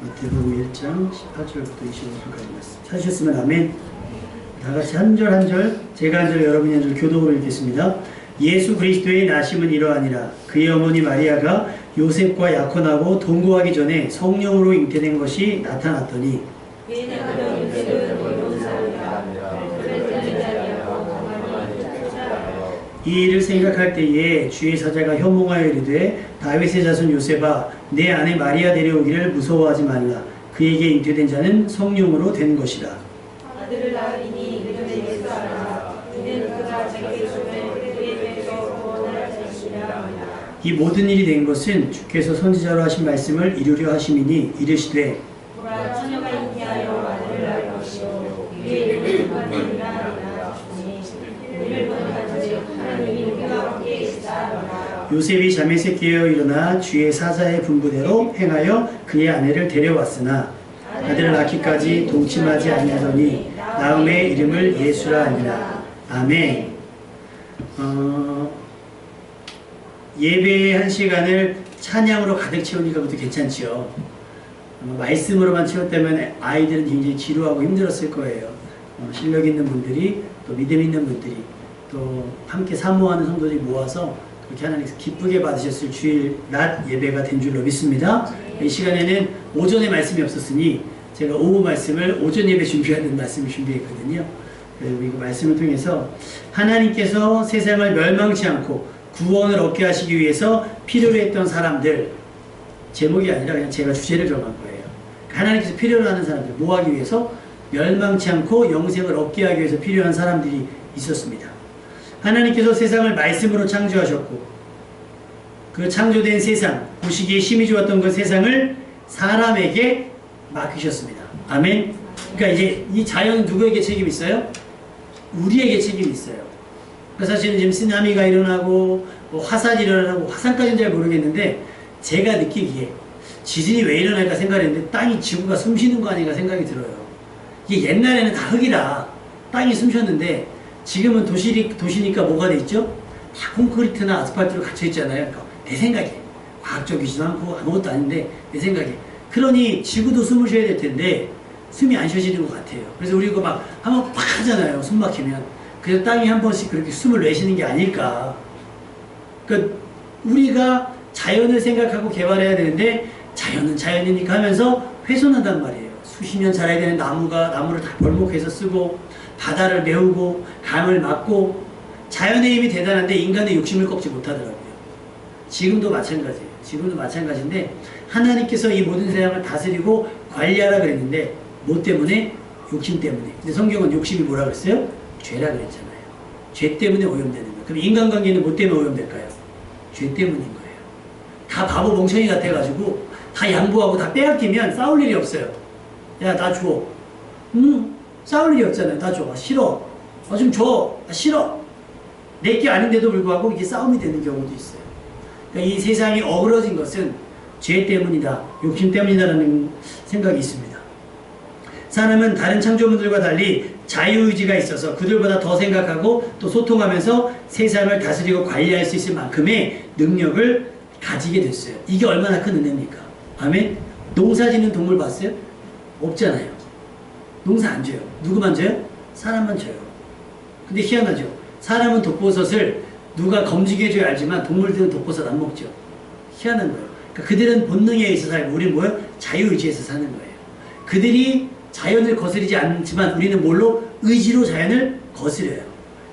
마태복음 1장 18절부터 25절까지 말씀. 찾으셨으면 아멘. 다 같이 한 절 한 절, 제가 한 절, 여러분이 한 절 교독으로 읽겠습니다. 예수 그리스도의 나심은 이러하니라. 그의 어머니 마리아가 요셉과 약혼하고 동거하기 전에 성령으로 잉태된 것이 나타났더니 이 일을 생각할 때에 주의 사자가 현몽하여 이르되 다윗의 자손 요셉아 내 아내 마리아 데려오기를 무서워하지 말라. 그에게 잉태된 자는 성령으로 된 것이라. 아들을 낳으리니 이름을 예수 하라. 이는 그가 자기 배에서 구원할 자이시라. 이 모든 일이 된 것은 주께서 선지자로 하신 말씀을 이루려 하심이니 이르시되 보라 처녀가 잉태하여 아들을 낳을 것이요. 그의 이름을 하리라 주니 우리를 구원하지 하나님이 우리와 함께 계시다 요셉이 잠에서 깨어 일어나 주의 사자의 분부대로 행하여 그의 아내를 데려왔으나 아들을 낳기까지 동침하지 아니하더니 다음에 이름을 예수라 하니라. 아멘. 어, 예배의 한 시간을 찬양으로 가득 채우니까 그것도 괜찮지요. 어, 말씀으로만 채웠다면 아이들은 굉장히 지루하고 힘들었을 거예요. 어, 실력 있는 분들이 또 믿음 있는 분들이 또 함께 사모하는 성도들이 모아서 그렇게 하나님께서 기쁘게 받으셨을 주일 낮 예배가 된 줄로 믿습니다. 이 시간에는 오전에 말씀이 없었으니 제가 오후 말씀을 오전 예배 준비하는 말씀을 준비했거든요. 그리고 이 말씀을 통해서 하나님께서 세상을 멸망치 않고 구원을 얻게 하시기 위해서 필요로 했던 사람들 제목이 아니라 그냥 제가 주제를 정한 거예요. 하나님께서 필요로 하는 사람들 뭐 하기 위해서 멸망치 않고 영생을 얻게 하기 위해서 필요한 사람들이 있었습니다. 하나님께서 세상을 말씀으로 창조하셨고 그 창조된 세상 보시기에 힘이 좋았던 그 세상을 사람에게 맡기셨습니다. 아멘. 그러니까 이제 이 자연 누구에게 책임이 있어요? 우리에게 책임이 있어요. 그러니까 사실은 지금 쓰나미가 일어나고 뭐 화산이 일어나고 화산까지는 잘 모르겠는데 제가 느끼기에 지진이 왜 일어날까 생각했는데 땅이 지구가 숨쉬는 거 아닌가 생각이 들어요. 이게 옛날에는 다 흙이라 땅이 숨쉬었는데 지금은 도시, 도시니까 뭐가 돼 있죠? 다 콘크리트나 아스팔트로 갇혀 있잖아요. 그러니까 내 생각에 과학적이지도 않고 아무것도 아닌데 내 생각에 그러니 지구도 숨을 쉬어야 될 텐데 숨이 안 쉬어지는 것 같아요. 그래서 우리 이거 막 한번 팍 하잖아요. 숨 막히면 그래서 땅이 한 번씩 그렇게 숨을 내쉬는 게 아닐까. 그러니까 우리가 자연을 생각하고 개발해야 되는데 자연은 자연이니까 하면서 훼손한단 말이에요. 수십 년 자라야 되는 나무가 나무를 다 벌목해서 쓰고 바다를 메우고 강을 막고 자연의 힘이 대단한데 인간의 욕심을 꺾지 못하더라고요. 지금도 마찬가지예요. 지금도 마찬가지인데 하나님께서 이 모든 세상을 다스리고 관리하라 그랬는데 뭐 때문에? 욕심 때문에. 근데 성경은 욕심이 뭐라 그랬어요? 죄라 그랬잖아요. 죄 때문에 오염되는 거예요. 그럼 인간관계는 뭐 때문에 오염될까요? 죄 때문인 거예요. 다 바보 멍청이 같아가지고 다 양보하고 다 빼앗기면 싸울 일이 없어요. 야, 나 줘. 응? 싸울 일이 없잖아요. 나 줘. 아, 싫어. 아, 좀 줘. 아, 싫어. 내게 아닌데도 불구하고 이게 싸움이 되는 경우도 있어요. 그러니까 이 세상이 어그러진 것은 죄 때문이다. 욕심 때문이다라는 생각이 있습니다. 사람은 다른 창조물들과 달리 자유의지가 있어서 그들보다 더 생각하고 또 소통하면서 세상을 다스리고 관리할 수 있을 만큼의 능력을 가지게 됐어요. 이게 얼마나 큰 은혜입니까? 아멘? 농사 짓는 동물 봤어요? 없잖아요. 농사 안 져요. 누구만 져요? 사람만 져요. 근데 희한하죠. 사람은 독버섯을 누가 검증해줘야 알지만 동물들은 독버섯 안 먹죠. 희한한 거예요. 그러니까 그들은 본능에 의해서 살고 우리는 뭐예요? 자유의지에서 사는 거예요. 그들이 자연을 거스르지 않지만 우리는 뭘로? 의지로 자연을 거스려요.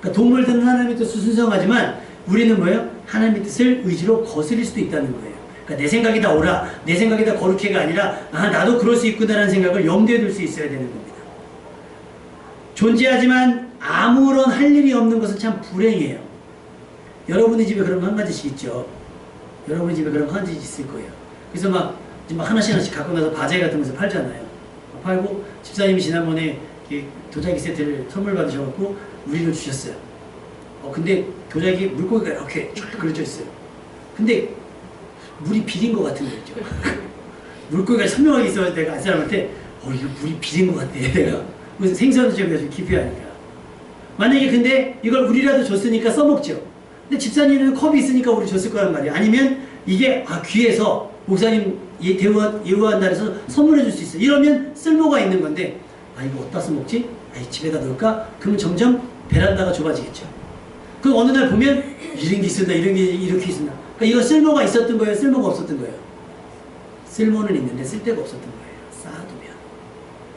그러니까 동물들은 하나님의 뜻을 순성하지만 우리는 뭐예요? 하나님의 뜻을 의지로 거스릴 수도 있다는 거예요. 그러니까 내 생각이 다 옳아, 내 생각이 다 거룩해가 아니라 아 나도 그럴 수 있구나라는 생각을 염두에 둘 수 있어야 되는 겁니다. 존재하지만 아무런 할 일이 없는 것은 참 불행해요. 여러분의 집에 그런 거한 가지씩 있죠. 여러분의 집에 그런 거한 가지씩 있을 거예요. 그래서 막, 막 하나씩 하나씩 갖고 나서 바제 같은 거서 팔잖아요. 팔고 집사님이 지난번에 도자기 세트를 선물 받으셔갖고 우리를 주셨어요. 어 근데 도자기 물고기가 이렇게 쫙 그려져 있어요. 근데 물이 비린 것 같은 거 있죠. 물고기가 선명하게 있어서 내가 안 사람한테 어 이거 물이 비린 것 같아 내가 무슨 생선도 좀 깊이 하니까 만약에 근데 이걸 우리라도 줬으니까 써먹죠. 근데 집사님은 컵이 있으니까 우리 줬을 거란 말이에요. 아니면 이게 아 귀해서 목사님 예, 예우한다 해서 선물해 줄 수 있어. 이러면 쓸모가 있는 건데, 아, 이거 어디다 써먹지? 아, 집에다 넣을까? 그러면 점점 베란다가 좁아지겠죠. 그 어느 날 보면 이런 게 있었나, 이런 게 이렇게 있었나. 그러니까 이거 쓸모가 있었던 거예요, 쓸모가 없었던 거예요. 쓸모는 있는데 쓸데가 없었던 거예요.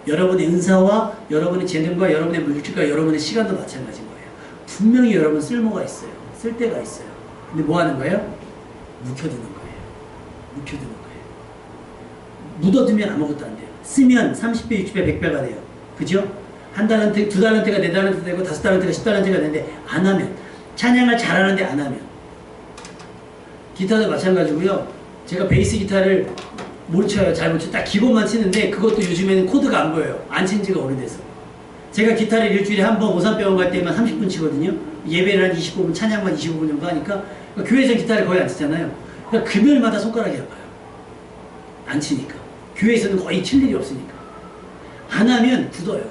여러분의 은사와 여러분의 재능과 여러분의 물질과 여러분의 시간도 마찬가지인 거예요. 분명히 여러분 쓸모가 있어요. 쓸데가 있어요. 근데 뭐 하는 거예요? 묵혀두는 거예요. 묵혀두는 거예요. 묻어두면 아무것도 안 돼요. 쓰면 30배, 60배, 100배가 돼요. 그죠? 한 달란트, 두 달란트가 네 달란트 되고 다섯 달란트가 십 달란트가 되는데 안 하면 찬양을 잘하는데 안 하면 기타도 마찬가지고요. 제가 베이스 기타를 못 쳐요. 잘 못 쳐. 딱 기본만 치는데 그것도 요즘에는 코드가 안 보여요. 안 친 지가 오래돼서. 제가 기타를 일주일에 한 번 오산병원 갈 때만 30분 치거든요. 예배를 한 25분, 찬양만 25분 정도 하니까 그러니까 교회에서 기타를 거의 안 치잖아요. 그러니까 금요일마다 손가락이 아파요. 안 치니까. 교회에서는 거의 칠 일이 없으니까. 안 하면 굳어요.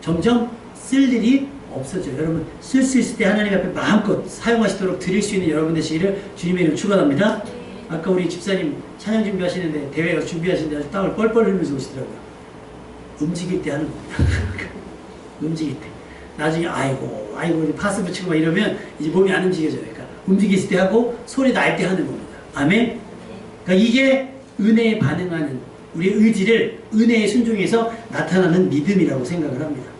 점점 쓸 일이 없어져요. 여러분 쓸 수 있을 때 하나님 앞에 마음껏 사용하시도록 드릴 수 있는 여러분 되시기를 주님의 이름 축원합니다. 아까 우리 집사님 찬양 준비하시는데 대회 준비하시는데 땀을 뻘뻘 흘리면서 오시더라고요. 움직일 때 하는 겁니다. 움직일 때. 나중에 아이고 아이고 파스 붙이고 막 이러면 이제 몸이 안 움직여져요. 그러니까 움직일 때 하고 소리 날 때 하는 겁니다. 아멘. 그러니까 이게 은혜에 반응하는 우리의 의지를 은혜에 순종해서 나타나는 믿음이라고 생각을 합니다.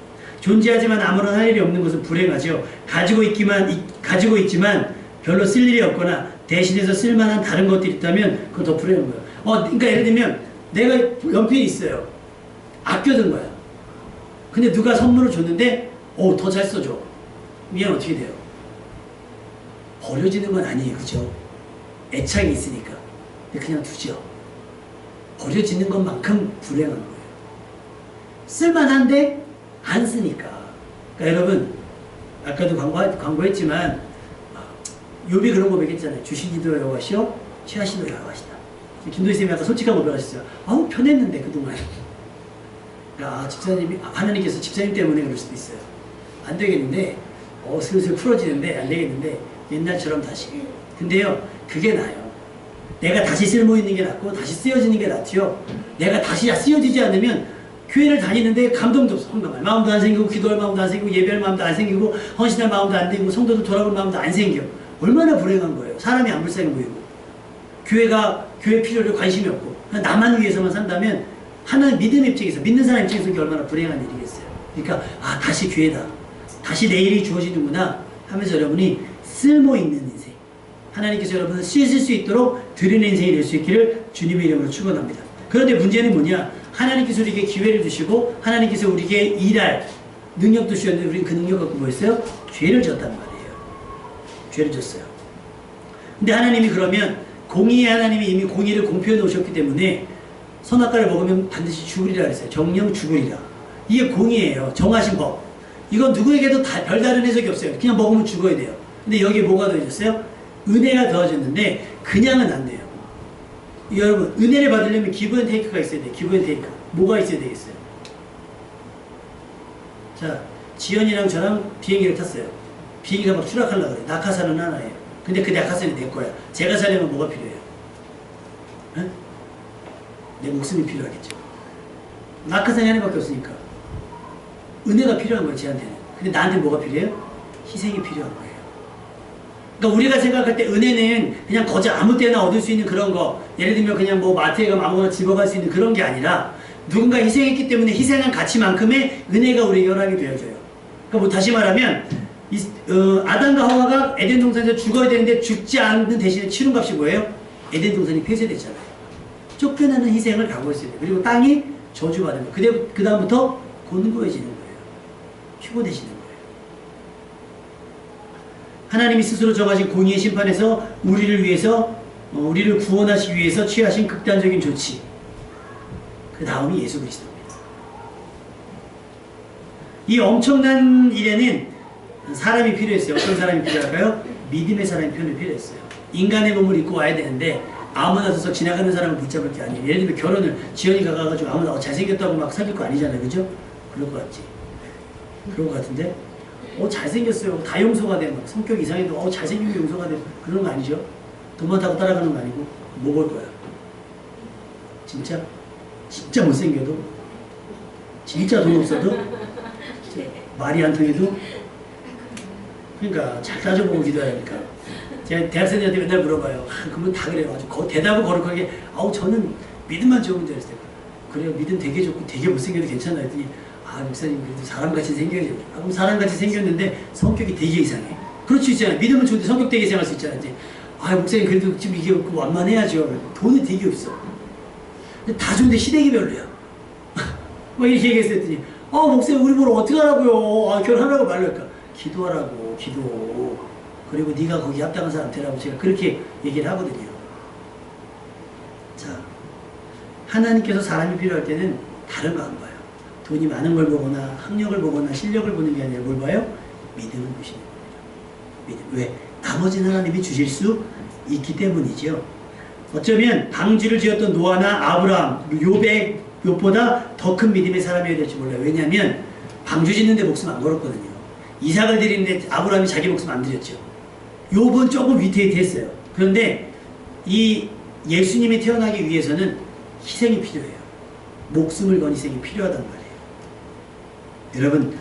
존재하지만 아무런 할 일이 없는 것은 불행하죠. 가지고 있기만 이- 가지고 있지만 별로 쓸 일이 없거나 대신해서 쓸만한 다른 것들이 있다면 그건 더 불행한 거예요. 어, 그러니까 예를 들면 내가 연필이 있어요. 아껴둔 거야. 근데 누가 선물을 줬는데 어, 더잘 써줘. 미안 어떻게 돼요? 버려지는 건 아니에요. 그죠? 애착이 있으니까. 근데 그냥 두죠. 버려지는 것만큼 불행한 거예요. 쓸만한데 안 쓰니까. 그러니까 여러분 아까도 광고, 광고했지만 아, 요비 그런 거 얘기했잖아요. 주시기도 여호와시오 취하시도 여호와시다. 김도희 쌤이 아까 솔직한 고백 하셨어요. 아우 편했는데 그동안. 야 집사님이 아, 하나님께서 집사님 때문에 그럴 수도 있어요. 안 되겠는데 어 슬슬 풀어지는데 안 되겠는데 옛날처럼 다시. 근데요 그게 나아요. 내가 다시 쓸모 있는 게 낫고 다시 쓰여지는 게 낫지요. 내가 다시 쓰여지지 않으면 교회를 다니는데 감동도 없어. 헌금할 마음도 안 생기고 기도할 마음도 안 생기고 예배할 마음도 안 생기고 헌신할 마음도 안 되고 성도도 돌아볼 마음도 안 생겨. 얼마나 불행한 거예요. 사람이 안 불쌍해 보이고 교회가 교회 필요를 관심이 없고 나만 위해서만 산다면 하나님 믿음 입장에서 믿는 사람 입장에서 그게 얼마나 불행한 일이겠어요. 그러니까 아 다시 교회다. 다시 내일이 주어지는구나 하면서 여러분이 쓸모 있는 인생 하나님께서 여러분을 쓰실 수 있도록 드리는 인생이 될 수 있기를 주님의 이름으로 축원합니다. 그런데 문제는 뭐냐? 하나님께서 우리에게 기회를 주시고 하나님께서 우리에게 일할 능력도 주셨는데 우리는 그 능력 갖고 뭐 했어요? 죄를 졌단 말이에요. 죄를 졌어요. 근데 하나님이 그러면 공의의 하나님이 이미 공의를 공표해 놓으셨기 때문에 선악과를 먹으면 반드시 죽으리라 그랬어요. 정령 죽으리라. 이게 공의예요. 정하신 법. 이건 누구에게도 다 별다른 해석이 없어요. 그냥 먹으면 죽어야 돼요. 근데 여기에 뭐가 더해졌어요? 은혜가 더해졌는데 그냥은 안 돼요. 여러분 은혜를 받으려면 기브 앤 테이크가 있어야 돼요. 기브 앤 테이크. 뭐가 있어야 되겠어요? 자, 지연이랑 저랑 비행기를 탔어요. 비행기 가 막 추락하려고 그래. 낙하산은 하나예요. 근데 그 낙하산이 내 거야. 제가 살려면 뭐가 필요해요? 응? 내 목숨이 필요하겠죠. 낙하산이 하나밖에 없으니까. 은혜가 필요한 거예요, 쟤한테는. 근데 나한테 뭐가 필요해요? 희생이 필요한 거예요. 그러니까 우리가 생각할 때 은혜는 그냥 거저 아무 때나 얻을 수 있는 그런 거 예를 들면 그냥 뭐 마트에 가면 아무거나 집어갈 수 있는 그런 게 아니라 누군가 희생했기 때문에 희생한 가치만큼의 은혜가 우리에게 허락이 되어져요. 그러니까 뭐 다시 말하면 이, 어, 아담과 하와가 에덴 동산에서 죽어야 되는데 죽지 않는 대신에 치른 값이 뭐예요? 에덴 동산이 폐쇄됐잖아요. 쫓겨나는 희생을 각오했어요. 그리고 땅이 저주받는 거예요. 그 다음부터 곤고해지는 거예요. 휴고되시는 거예요. 하나님이 스스로 정하신 공의의 심판에서 우리를 위해서 어, 우리를 구원하시기 위해서 취하신 극단적인 조치. 그 다음이 예수 그리스도입니다. 이 엄청난 일에는 사람이 필요했어요. 어떤 사람이 필요할까요? 믿음의 사람이 필요- 필요했어요. 인간의 몸을 입고 와야 되는데 아무나 서서 지나가는 사람을 붙잡을 게 아니에요. 예를 들면 결혼을 지연이가 가가지고 아무나 어, 잘생겼다고 막 사귈 거 아니잖아요. 그죠? 그럴 것 같지. 그런 것 같은데 어 잘생겼어요. 다 용서가 돼. 막 성격 이상해도 어 잘생긴 게 용서가 돼. 그런 거 아니죠? 돈 많다고 따라가는 거 아니고 뭐 볼 거야? 진짜? 진짜 못생겨도? 진짜 돈 없어도? 말이 안 통해도? 그러니까 잘 따져보고 기도해야 하니까. 제가 대학생들한테 맨날 물어봐요. 아, 그러면 다 거, 대답을 거룩하게, 아우, 저는 믿음만 좋으면 돼요. 그래요. 믿음 되게 좋고 되게 못생겨도 괜찮아. 했더니, 아, 목사님, 그래도 사람같이 생겨야죠. 아, 그럼 사람같이 생겼는데 성격이 되게 이상해. 그럴 수 있잖아요. 믿음은 좋은데 성격 되게 이상할 수 있잖아요. 이제, 아, 목사님, 그래도 지금 이게 없고 완만해야죠. 돈이 되게 없어. 근데 다 좋은데 시댁이 별로야. 뭐 이렇게 얘기했더니, 아, 목사님, 우리 보러 어떻게 하라고요? 아, 결혼하라고 말할까? 기도하라고, 기도. 그리고 네가 거기 합당한 사람 되라고 제가 그렇게 얘기를 하거든요. 자, 하나님께서 사람이 필요할 때는 다른 거 안 봐요. 돈이 많은 걸 보거나 학력을 보거나 실력을 보는 게 아니라 뭘 봐요? 믿음을 보시는 겁니다. 믿음. 왜? 나머지는 하나님이 주실 수 있기 때문이죠. 어쩌면 방주를 지었던 노아나 아브라함, 요백, 욥보다 더 큰 믿음의 사람이어야 될지 몰라요. 왜냐하면 방주 짓는데 목숨 안 걸었거든요. 이삭을 드리는데 아브라함이 자기 목숨 안 드렸죠. 욥은 조금 위태위태했어요. 그런데 이 예수님이 태어나기 위해서는 희생이 필요해요. 목숨을 건 희생이 필요하단 말이에요. 여러분,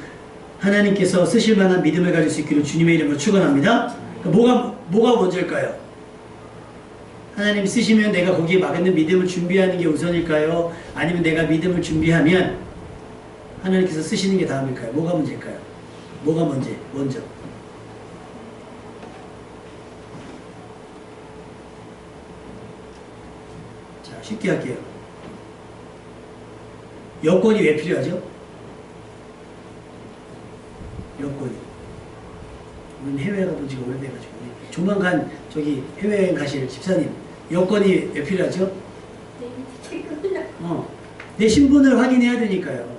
하나님께서 쓰실 만한 믿음을 가질 수 있기를 주님의 이름으로 축원합니다. 뭐가 뭐가 먼저일까요? 하나님 쓰시면 내가 거기에 맞는 믿음을 준비하는 게 우선일까요? 아니면 내가 믿음을 준비하면 하나님께서 쓰시는 게 다음일까요? 뭐가 문제일까요? 뭐가 먼저? 먼저. 자, 쉽게 할게요. 여권이 왜 필요하죠? 여권이. 우리는 해외 가본 지가 오래돼가지고. 조만간 저기 해외여행 가실 집사님, 여권이 왜 필요하죠? 어, 내 신분을 확인해야 되니까요.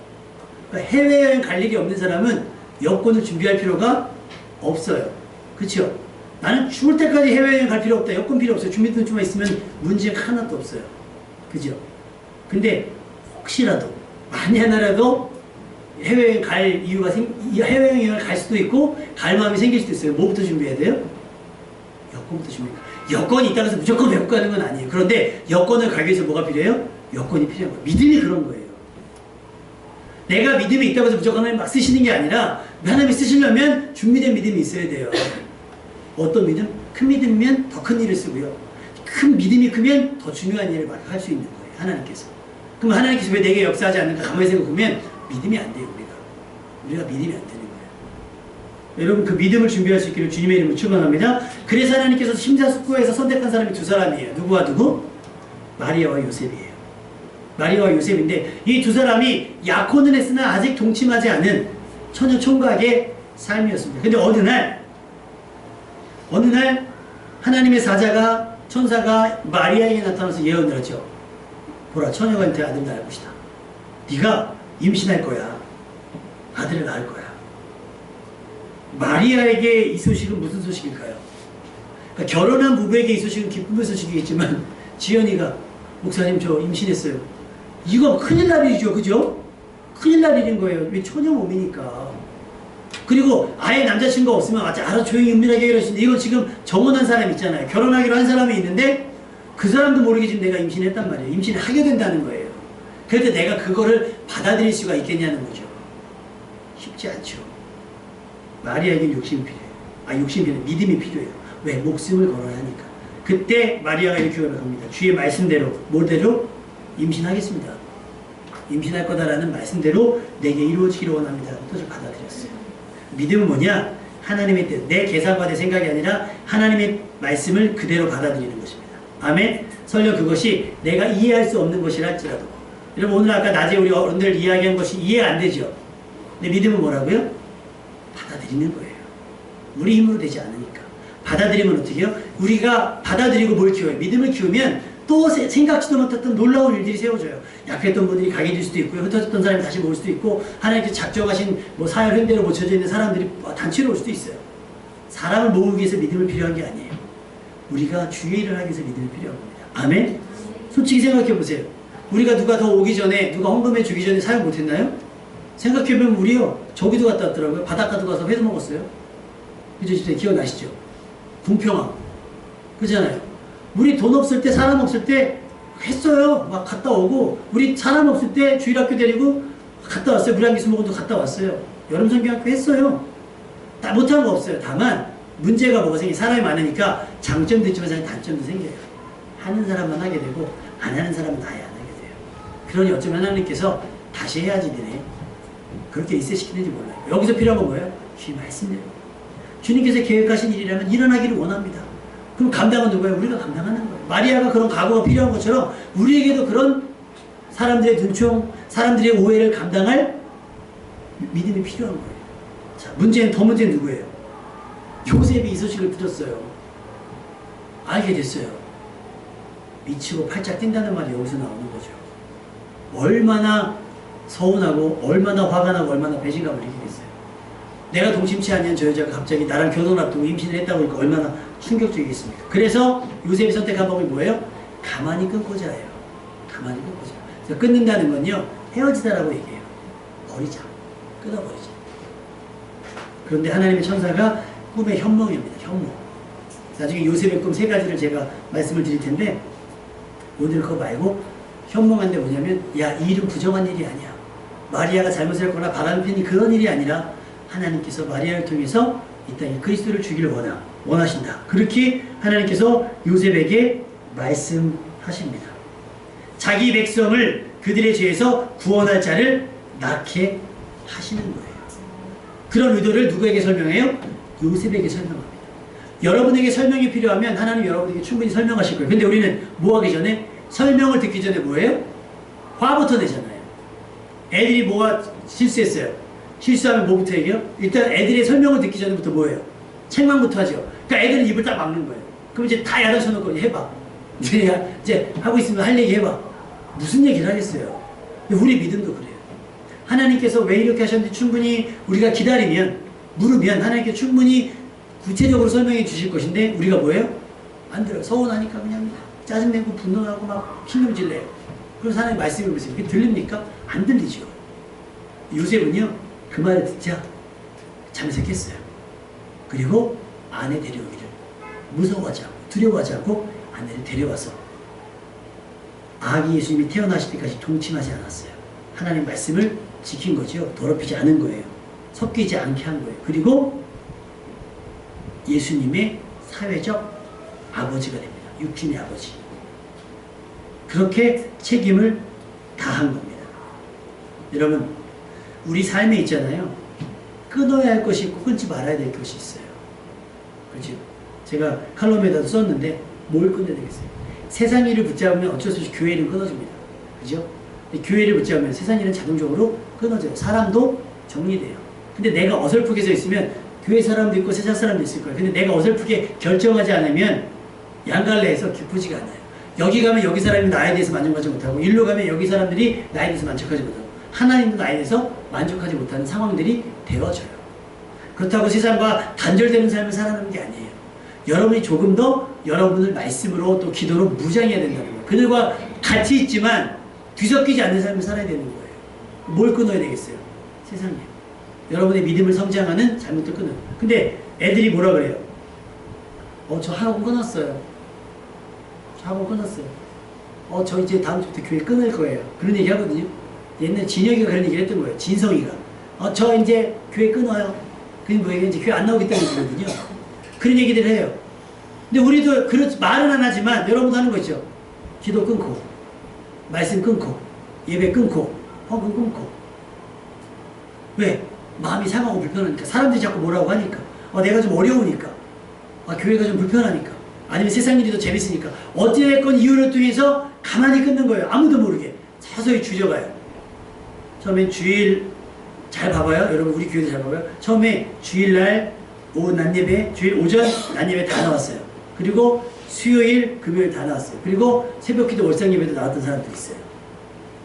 그러니까 해외여행 갈 일이 없는 사람은 여권을 준비할 필요가 없어요. 그렇죠? 나는 죽을 때까지 해외여행 갈 필요 없다. 여권 필요 없어요. 준비등록만 있으면 문제가 하나도 없어요. 그죠? 근데 혹시라도 만에 하나라도 해외여행 갈 이유가 생, 이 해외여행을 갈 수도 있고 갈 마음이 생길 수도 있어요. 뭐부터 준비해야 돼요? 여권부터 돼요. 여건이 있다고 해서 무조건 외국 가는 건 아니에요. 그런데 여권을 가기 위해서 뭐가 필요해요? 여건이 필요한 거예요. 믿음이 그런 거예요. 내가 믿음이 있다고 해서 무조건 막 쓰시는 게 아니라 하나님이 쓰시려면 준비된 믿음이 있어야 돼요. 어떤 믿음? 큰 믿음이면 더 큰 일을 쓰고요. 큰 믿음이 크면 더 중요한 일을 막할수 있는 거예요. 하나님께서. 그럼 하나님께서 왜 내게 역사하지 않는가 가만히 생각해보면 믿음이 안 돼요. 우리가. 우리가 믿음이 안 되는 거예요. 여러분 그 믿음을 준비할 수 있기를 주님의 이름으로 축원합니다. 그래서 하나님께서 심사숙고해서 선택한 사람이 두 사람이에요. 누구와 누구? 마리아와 요셉이에요. 마리아와 요셉인데 이 두 사람이 약혼을 했으나 아직 동침하지 않은 처녀 총각의 삶이었습니다. 근데 어느 날 어느 날 하나님의 사자가 천사가 마리아에게 나타나서 예언을 하죠. 보라 잉태 아들 낳을 것이다. 네가 임신할 거야. 아들을 낳을 거야. 마리아에게 이 소식은 무슨 소식일까요? 그러니까 결혼한 부부에게 이 소식은 기쁨의 소식이겠지만 지연이가 목사님 저 임신했어요. 이거 큰일 날 일이죠. 그죠? 큰일 날 일인 거예요. 왜 처녀 몸이니까. 그리고 아예 남자친구가 없으면 아주 알아 조용히 은밀하게 이러시는데 이거 지금 정혼한 사람 있잖아요. 결혼하기로 한 사람이 있는데 그 사람도 모르게 지금 내가 임신했단 말이에요. 임신을 하게 된다는 거예요. 때 내가 그거를 받아들일 수가 있겠냐는 거죠. 쉽지 않죠. 마리아에게 욕심이 필요해요. 아, 욕심이 필요해요. 믿음이 필요해요. 왜? 목숨을 걸어야 하니까. 그때 마리아가 이렇게 고백합니다. 주의 말씀대로, 뭐대로? 임신하겠습니다. 임신할 거다라는 말씀대로 내게 이루어지기를 원합니다. 뜻을 받아들였어요. 믿음은 뭐냐? 하나님의 뜻, 내 계산과 내 생각이 아니라 하나님의 말씀을 그대로 받아들이는 것입니다. 아멘? 설령 그것이 내가 이해할 수 없는 것이라 할지라도. 여러분, 오늘 아까 낮에 우리 어른들 이야기한 것이 이해 안 되죠? 근데 믿음은 뭐라고요? 받아들이는 거예요. 우리 힘으로 되지 않으니까. 받아들이면 어떻게 해요? 우리가 받아들이고 뭘 키워요? 믿음을 키우면 또 세- 생각지도 못했던 놀라운 일들이 세워져요. 약했던 분들이 강해질 수도 있고요. 흩어졌던 사람이 다시 모을 수도 있고 하나님께서 작정하신 뭐 사회 현대로 묻혀져 있는 사람들이 단체로 올 수도 있어요. 사람을 모으기 위해서 믿음을 필요한 게 아니에요. 우리가 주의 일을 하기 위해서 믿음이 필요한 겁니다. 아멘? 솔직히 생각해 보세요. 우리가 누가 더 오기 전에 누가 헌금해 주기 전에 사용 못했나요? 생각해보면 우리요 저기도 갔다 왔더라고요. 바닷가도 가서 회도 먹었어요. 그죠? 기억나시죠? 궁평항. 그잖아요. 우리 돈 없을 때, 사람 없을 때 했어요. 막 갔다 오고 우리 사람 없을 때 주일학교 데리고 갔다 왔어요. 무량기 수목원도 갔다 왔어요. 여름 성경학교 했어요. 다 못한 거 없어요. 다만 문제가 뭐가 생기 사람이 많으니까 장점도 있지만 사실 단점도 생겨요. 하는 사람만 하게 되고 안 하는 사람은 아예 안 하게 돼요. 그러니 어쩌면 하나님께서 다시 해야지 되네. 그렇게 있으시키는지 몰라요. 여기서 필요한 건 뭐예요? 주님 말씀대로. 주님께서 계획하신 일이라면 일어나기를 원합니다. 그럼 감당은 누구예요? 우리가 감당하는 거예요. 마리아가 그런 각오가 필요한 것처럼 우리에게도 그런 사람들의 눈총, 사람들의 오해를 감당할 믿음이 필요한 거예요. 자, 문제는 더 문제는 누구예요? 요셉이 이 소식을 들었어요. 알게 됐어요. 미치고 팔짝 뛴다는 말이 여기서 나오는 거죠. 얼마나 서운하고 얼마나 화가 나고 얼마나 배신감을 느끼겠어요. 내가 동심치 않은 저 여자가 갑자기 나랑 결혼 앞두고 임신을 했다고 하니까 얼마나 충격적이겠습니까? 그래서 요셉이 선택한 법이 뭐예요? 가만히 끊고자 해요. 가만히 끊고자. 그래서 끊는다는 건요, 헤어지다라고 얘기해요. 버리자. 끊어버리자. 그런데 하나님의 천사가 꿈의 현몽입니다. 현몽. 나중에 요셉의 꿈 세 가지를 제가 말씀을 드릴 텐데, 오늘 그거 말고 현몽한 데 뭐냐면, 야, 이 일은 부정한 일이 아니야. 마리아가 잘못을 했거나 편이 그런 일이 아니라 하나님께서 마리아를 통해서 이 땅에 그리스도를 주기를 원하, 원하신다. 그렇게 하나님께서 요셉에게 말씀하십니다. 자기 백성을 그들의 죄에서 구원할 자를 낳게 하시는 거예요. 그런 의도를 누구에게 설명해요? 요셉에게 설명합니다. 여러분에게 설명이 필요하면 하나님 여러분에게 충분히 설명하실 거예요. 근데 우리는 뭐 하기 전에 설명을 듣기 전에 뭐예요? 화부터 내잖아요. 애들이 뭐가 실수했어요. 실수하면 뭐부터 얘기해요? 일단 애들의 설명을 듣기 전부터 뭐예요? 책망부터 하죠. 그러니까 애들은 입을 딱 막는 거예요. 그럼 이제 다 야단 쳐놓고 해봐. 이제, 이제 하고 있으면 할 얘기 해봐. 무슨 얘기를 하겠어요? 우리 믿음도 그래요. 하나님께서 왜 이렇게 하셨는지 충분히 우리가 기다리면, 물으면 하나님께 충분히 구체적으로 설명해 주실 것인데 우리가 뭐예요? 안 들어요. 서운하니까 그냥 짜증내고 분노하고 막 신경질 내요. 그래서 하나님 말씀을 보세요. 이게 들립니까? 안 들리죠. 요셉은요, 그 말을 듣자 잠에서 깼어요. 그리고 아내 데려오기를 무서워하지 않고 두려워하지 않고 아내를 데려와서 아기 예수님이 태어나실 때까지 동침하지 않았어요. 하나님 말씀을 지킨 거죠. 더럽히지 않은 거예요. 섞이지 않게 한 거예요. 그리고 예수님의 사회적 아버지가 됩니다. 육신의 아버지. 그렇게 책임을 다한 겁니다. 여러분, 우리 삶에 있잖아요. 끊어야 할 것이 있고 끊지 말아야 될 것이 있어요. 그렇죠? 제가 칼럼에다도 썼는데 뭘 끊어야 되겠어요? 세상 일을 붙잡으면 어쩔 수 없이 교회 일은 끊어집니다. 그죠? 교회를 붙잡으면 세상 일은 자동적으로 끊어져요. 사람도 정리돼요. 근데 내가 어설프게 서 있으면 교회 사람도 있고 세상 사람도 있을 거예요. 근데 내가 어설프게 결정하지 않으면 양갈래에서 기쁘지가 않아요. 여기 가면 여기 사람이 나에 대해서 만족하지 못하고 일로 가면 여기 사람들이 나에 대해서 만족하지 못하고 하나님도 나에 대해서 만족하지 못하는 상황들이 되어져요. 그렇다고 세상과 단절되는 삶을 살아가는 게 아니에요. 여러분이 조금 더 여러분을 말씀으로 또 기도로 무장해야 된다는 거예요. 그들과 같이 있지만 뒤섞이지 않는 삶을 살아야 되는 거예요. 뭘 끊어야 되겠어요? 세상에. 여러분의 믿음을 성장하는 잘못을 끊어요. 근데 애들이 뭐라 그래요? 어, 저 학원 끊었어요. 저 학원 끊었어요. 어, 저 이제 다음 주부터 교회 끊을 거예요. 그런 얘기 하거든요. 옛날 진혁이가 그런 얘기를 했던 거예요. 진성이가. 어, 저 이제 교회 끊어요. 그게 뭐예요? 이제 교회 안 나오겠다는 얘기거든요. 그런 얘기들을 해요. 근데 우리도 그런 말은 안 하지만 여러분도 하는 거죠. 기도 끊고, 말씀 끊고, 예배 끊고, 헌금 끊고. 왜? 마음이 상하고 불편하니까. 사람들이 자꾸 뭐라고 하니까. 어, 내가 좀 어려우니까. 아, 교회가 좀 불편하니까. 아니면 세상 일이 더 재밌으니까. 어찌됐건 이유를 통해서 가만히 끊는 거예요. 아무도 모르게. 서서히 줄여가요. 처음엔 주일 잘 봐봐요. 여러분 우리 교회도 잘 봐봐요. 처음에 주일날 오후 낮예배, 주일 오전 낮예배 다 나왔어요. 그리고 수요일, 금요일 다 나왔어요. 그리고 새벽기도 월상예배도 나왔던 사람도 있어요.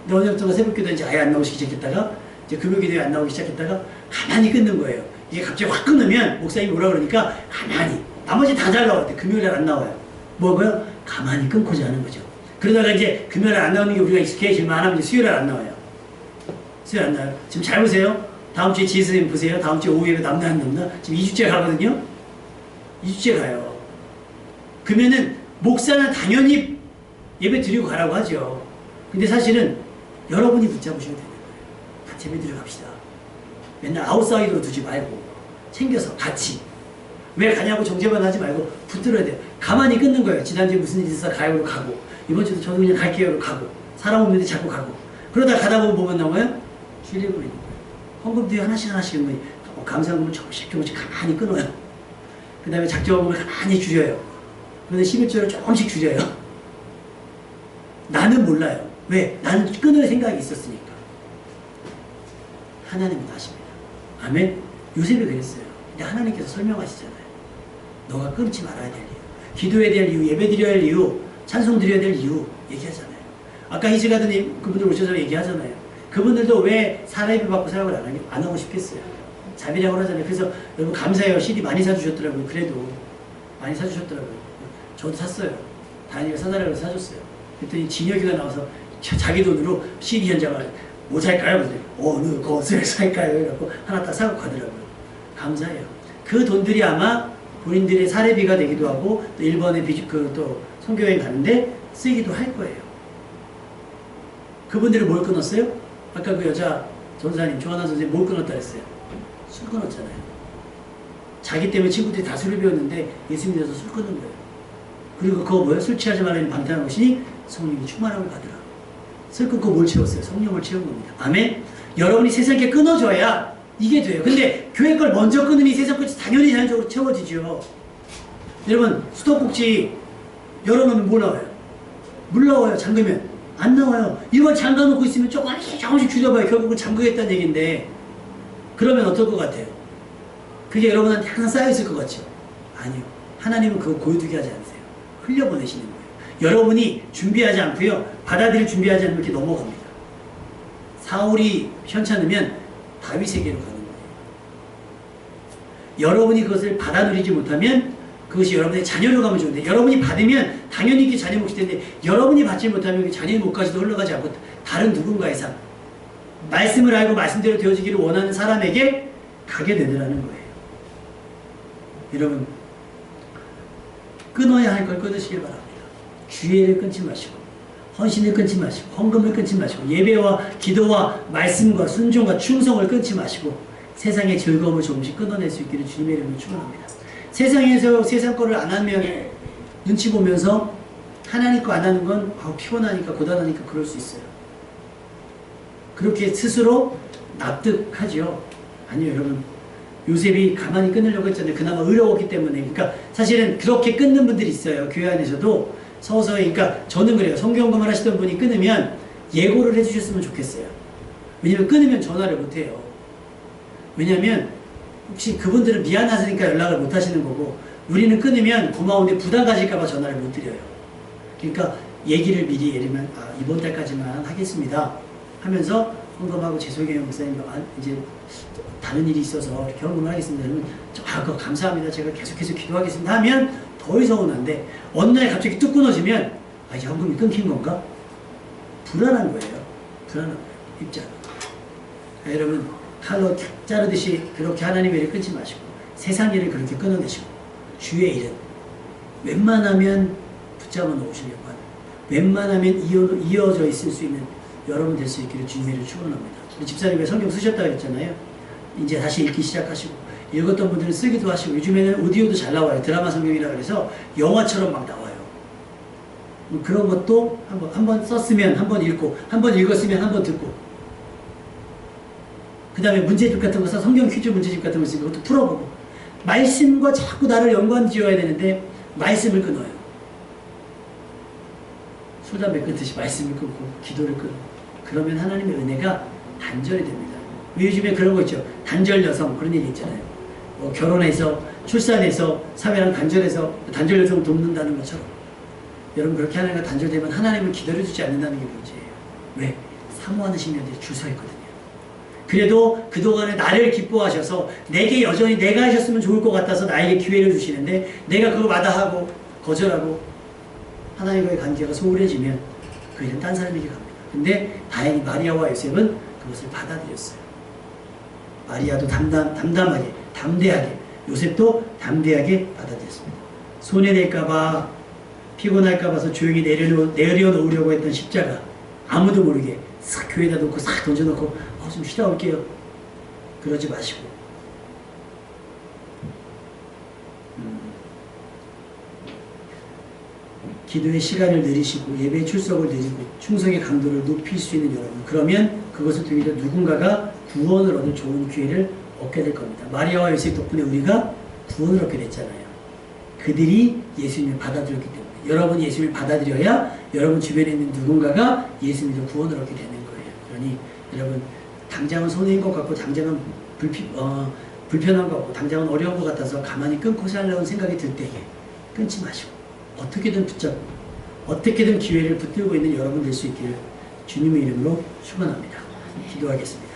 근데 어느 정도 새벽기도 이제 아예 안 나오기 시작했다가 이제 금요기도에 안 나오기 시작했다가 가만히 끊는 거예요. 이게 갑자기 확 끊으면 목사님이 뭐라 그러니까 가만히 나머지 다잘때 금요일날 안 나와요. 뭐고요? 가만히 끊고자 하는 거죠. 그러다가 이제 금요일 안 나오는 게 우리가 익숙해질만 하면 이제 수요일 안 나와요. 수요일 안 나와요. 지금 잘 보세요. 다음 주에 지혜 선생님 보세요. 다음 주에 오후에 남나 안 남나? 지금 2주째 가거든요. 2주째 가요. 그러면은 목사는 당연히 예배 드리고 가라고 하죠. 근데 사실은 여러분이 붙잡으셔야 되는 거예요. 같이 예배 드리러 갑시다. 맨날 아웃사이드로 두지 말고 챙겨서 같이 왜 가냐고 정죄만 하지 말고 붙들어야 돼요. 가만히 끊는 거예요. 지난주에 무슨 일이 있어서 가요 가고 이번 주도 저도 그냥 갈게요 가고 사람 없는데 자꾸 가고 그러다 가다 보면 뭐만 나와요? 보이는 거예요. 헌금 뒤에 하나씩 하나씩 뭐 어, 감사금을 조금씩 조금씩 가만히 끊어요. 그 다음에 작정금을 가만히 줄여요. 그런데 11조를 조금씩 줄여요. 나는 몰라요. 왜? 나는 끊을 생각이 있었으니까. 하나님은 아십니다. 아멘? 요셉이 그랬어요. 근데 하나님께서 설명하시잖아요. 너가 끊지 말아야 될 이유. 기도해야 될 이유, 예배 드려야 할 이유, 찬송 드려야 될 이유 얘기하잖아요. 아까 이지가드님 그분들 오셔서 얘기하잖아요. 그분들도 왜 사례비 받고 사역을 안, 하니, 안 하고 싶겠어요. 자비라고 하잖아요. 그래서 여러분 감사해요. CD 많이 사주셨더라고요. 그래도 많이 사주셨더라고요. 저도 샀어요. 다니가 사달라고 사줬어요. 그랬더니 진혁이가 나와서 자- 자기 돈으로 CD 한 장을 뭐 살까요? 어느 것을 살까요? 이러고 하나 딱 사고 가더라고요. 감사해요. 그 돈들이 아마 본인들의 사례비가 되기도 하고 또 일본에 비주 그또 선교여행 가는데 쓰기도 할 거예요. 그분들이 뭘 끊었어요? 아까 그 여자 전사님 조하나 선생님 뭘 끊었다 했어요? 술 끊었잖아요. 자기 때문에 친구들이 다 술을 배웠는데 예수 믿어서 술 끊는 거예요. 그리고 그거 뭐예요? 술 취하지 말라는 방탄한 것이니 성령이 충만함을 받으라. 술 끊고 뭘 채웠어요? 성령을 채운 겁니다. 아멘? 여러분이 세상에 끊어줘야 이게 돼요. 근데 교회 걸 먼저 끊으니 세상 것이 당연히 자연적으로 채워지죠. 여러분 수도꼭지 열어놓으면 뭐 나와요? 물 나와요. 잠그면 안 나와요. 이걸 잠가놓고 있으면 조금씩 조금씩 줄여봐요. 결국은 잠그겠다는 얘기인데 그러면 어떨 것 같아요? 그게 여러분한테 항상 쌓여있을 것 같죠? 아니요. 하나님은 그거 고여두게 하지 않으세요. 흘려보내시는 거예요. 여러분이 준비하지 않고요. 받아들일 준비하지 않으면 이렇게 넘어갑니다. 사울이 편찮으면 다윗에게로 가는 거예요. 여러분이 그것을 받아 누리지 못하면 그것이 여러분의 자녀로 가면 좋은데 여러분이 받으면 당연히 이게 자녀 몫이 되는데 여러분이 받지 못하면 그 자녀의 몫까지도 흘러가지 않고 다른 누군가의 삶 말씀을 알고 말씀대로 되어지기를 원하는 사람에게 가게 되더라는 거예요. 여러분 끊어야 할 걸 끊으시길 바랍니다. 주의를 끊지 마시고 헌신을 끊지 마시고 헌금을 끊지 마시고 예배와 기도와 말씀과 순종과 충성을 끊지 마시고 세상의 즐거움을 조금씩 끊어낼 수 있기를 주님의 이름으로 축원합니다. 세상에서 세상 거를 안 하면 눈치 보면서 하나님 거 안 하는 건 아우 피곤하니까 고단하니까 그럴 수 있어요. 그렇게 스스로 납득하죠. 아니요, 여러분. 요셉이 가만히 끊으려고 했잖아요. 그나마 의로웠기 때문에. 그러니까 사실은 그렇게 끊는 분들이 있어요. 교회 안에서도 서서히. 그러니까 저는 그래요. 성경검을 하시던 분이 끊으면 예고를 해주셨으면 좋겠어요. 왜냐면 끊으면 전화를 못 해요. 왜냐면 혹시 그분들은 미안하시니까 연락을 못 하시는 거고 우리는 끊으면 고마운데 부담 가질까봐 전화를 못 드려요. 그러니까 얘기를 미리 예를 들면 아, 이번 달까지만 하겠습니다. 하면서 헌금하고 죄송해요 목사님 아, 이제 다른 일이 있어서 이렇게 헌금을 하겠습니다. 그러면 저, 아 그거 감사합니다. 제가 계속해서 기도하겠습니다. 하면 더 서운한데 어느 날 갑자기 뚝 끊어지면 아 이제 헌금이 끊긴 건가? 불안한 거예요. 불안한 거예요. 입장. 아, 여러분 칼로 탁 자르듯이 그렇게 하나님의 일을 끊지 마시고 세상 일을 그렇게 끊어내시고 주의 일은 웬만하면 붙잡아 놓으시려고 하는 웬만하면 이어, 이어져 있을 수 있는 여러분 될 수 있기를 주님을 축원합니다. 우리 집사님 왜 성경 쓰셨다고 했잖아요. 이제 다시 읽기 시작하시고 읽었던 분들은 쓰기도 하시고 요즘에는 오디오도 잘 나와요. 드라마 성경이라 그래서 영화처럼 막 나와요. 뭐 그런 것도 한번 한번 썼으면 한번 읽고 한번 읽었으면 한번 듣고 그 다음에 문제집 같은 거 써, 성경 퀴즈 문제집 같은 거 있으면 그것도 풀어보고 말씀과 자꾸 나를 연관 지어야 되는데 말씀을 끊어요. 술, 담배 끊듯이 말씀을 끊고 기도를 끊고 그러면 하나님의 은혜가 단절이 됩니다. 왜 요즘에 그런 거 있죠. 단절 여성 그런 얘기 있잖아요. 뭐 결혼해서 출산해서 사회랑 단절해서 단절 여성을 돕는다는 것처럼 여러분 그렇게 하나님과 단절되면 하나님을 기다려주지 않는다는 게 문제예요. 왜? 사모하는 신령들이 줄서 있거든요. 그래도 그동안에 나를 기뻐하셔서 내게 여전히 내가 하셨으면 좋을 것 같아서 나에게 기회를 주시는데 내가 그거 마다하고 거절하고 하나님과의 관계가 소홀해지면 그 일은 딴 사람에게 갑니다. 근데 다행히 마리아와 요셉은 그것을 받아들였어요. 마리아도 담담, 담담하게, 담대하게, 요셉도 담대하게 받아들였습니다. 손해낼까봐 피곤할까 봐서 조용히 내려놓, 내려놓으려고 했던 십자가 아무도 모르게 싹 교회에다 놓고 싹 던져놓고 어, 좀 쉬다 올게요. 그러지 마시고 음, 기도의 시간을 내리시고 예배 출석을 내리고 충성의 강도를 높일 수 있는 여러분 그러면 그것을 통해서 누군가가 구원을 얻을 좋은 기회를 얻게 될 겁니다. 마리아와 요셉 덕분에 우리가 구원을 얻게 됐잖아요. 그들이 예수님을 받아들였기 때문에 여러분 예수님을 받아들여야 여러분 주변에 있는 누군가가 예수님을 구원을 얻게 되는 거예요. 그러니 여러분 당장은 손해인 것 같고 당장은 불피, 어, 불편한 것 같고 당장은 어려운 것 같아서 가만히 끊고 살려는 생각이 들 때에 끊지 마시고 어떻게든 붙잡고 어떻게든 기회를 붙들고 있는 여러분 될 수 있기를 주님의 이름으로 축원합니다. 기도하겠습니다.